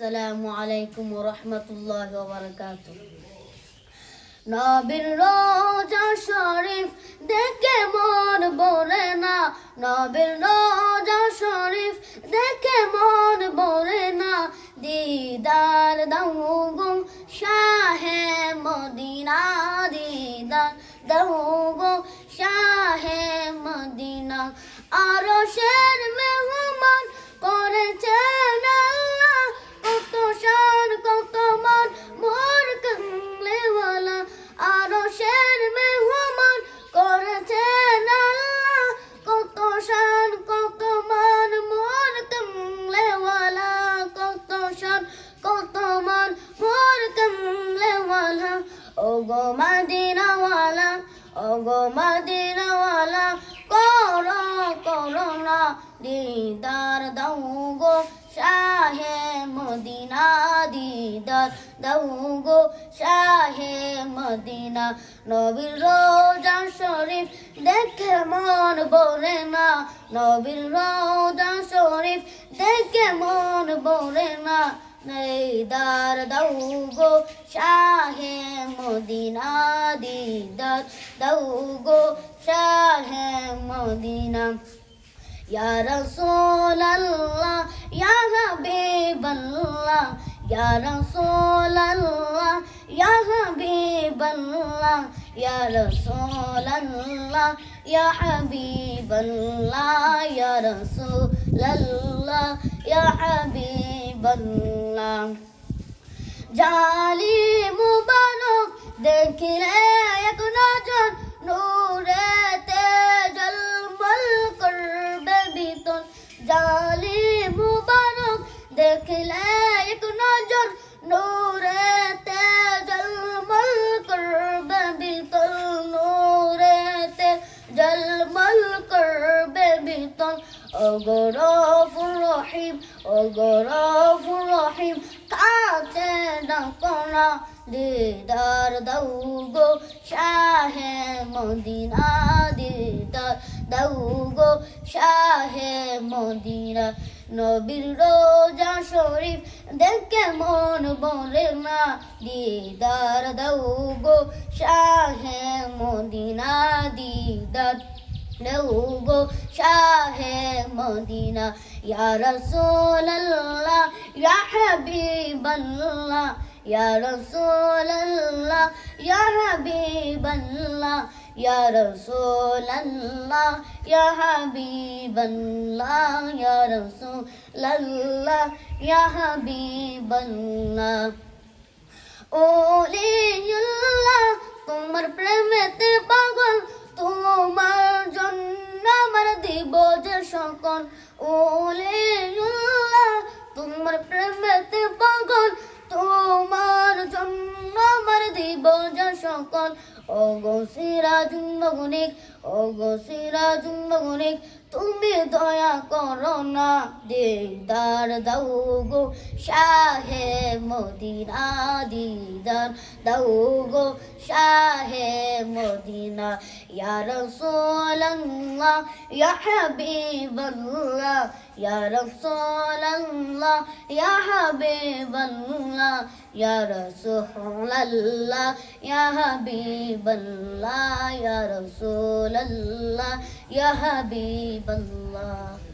আসসালামু আলাইকুম রহমতুল্লাহ বারকাত নবীর রোজা শরীফ দেখে মন বলে না। নবীর রোজা শরীফ দেখে মন বলে না। দিদার দাও গো শাহে মদিনা, দিদার দাও গো শাহে মদিনা। আরও কত মান মোর কমলেওয়ালা ও গো মদিনাওয়ালা ও গো মদিনাওয়ালা, করো করো না দিদার দাও গো শাহে মদিনা, দিদার দাও গো শাহে মদিনা। নবীর রোজা শরীফ দেখে মন বলে না, নবীর রোজা শরীফ দেখে মন বলে না। দিদার দাও গো শাহে মদিনা দিদার দাও গো শাহে মদিনা। ইয়া রাসূলুল্লাহ, ইয়া হাবিবাল্লাহ, ইয়া রাসূলুল্লাহ, ইয়া হাবিবাল্লাহ, ইয়া রাসূলুল্লাহ, ইয়া হাবিবাল্লাহ জালি মুবারক দেখিলে এক নজর, নূরে জলমল করবে বিতন জালি মুবারক দেখিলে এক নজর নূরেতে অগরফুর রহিম অগরফুর রহিম, কাছে ডাকনা দিদার দাও গো শাহে মদিনা দিদার দাও গো শাহে মদিনা নবীর রোজা শরীফ দেখে মন বলে না, দিদার দাও গো শাহে মদিনা দিদার গো শাহে মদিনা ইয়া রাসূলুল্লাহ ইয়া হাবিবাল্লাহ ইয়া রাসূলুল্লাহ ইয়া হাবিবাল্লাহ ইয়া রাসূলুল্লাহ ইয়া হাবিবাল্লাহ ইয়া রাসূলুল্লাহ ইয়া হাবিবাল্লাহ ওলিউল্লাহ সকল গো মগুনিক ও গো সিরাজুন মগুনিক তুমি দয়া করো না। দিদার দাও গো শাহে মদিনা, দিদার দাও গো শাহে মদিনা। ইয়া রাসূলুল্লাহ, ইয়া হাবিবাল্লাহ, ইয়া রাসূলুল্লাহ, ইয়া হাবিবাল্লাহ, ইয়া রাসূলুল্লাহ, ইয়া হাবিবাল্লাহ, ইয়া রাসূলুল্লাহ ইয়া হাবিবাল্লাহ।